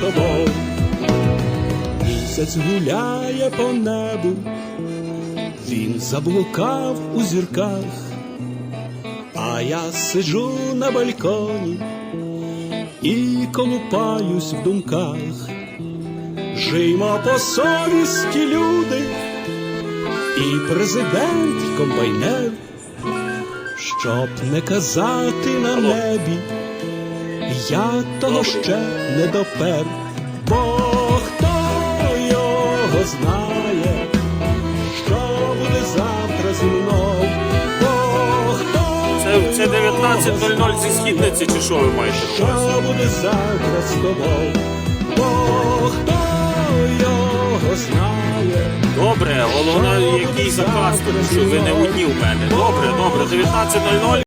тобою. Місяць гуляє по небу, він заблукав у зірках, а я сиджу на бальконі і колупаюсь в думках. Жиймо по совісті люди, і президент, комбайнер, щоб не казати на небі, я того ще не допер, бо хто його знає, що буде завтра зі мною, бо хто Це, це 19.00 зі східниці, чи що ви маєте? що буде завтра з тобою, бо хто його знає. Добре, головне, який заказ, тому що ви не одні в мене. Добре, добре, 19.00.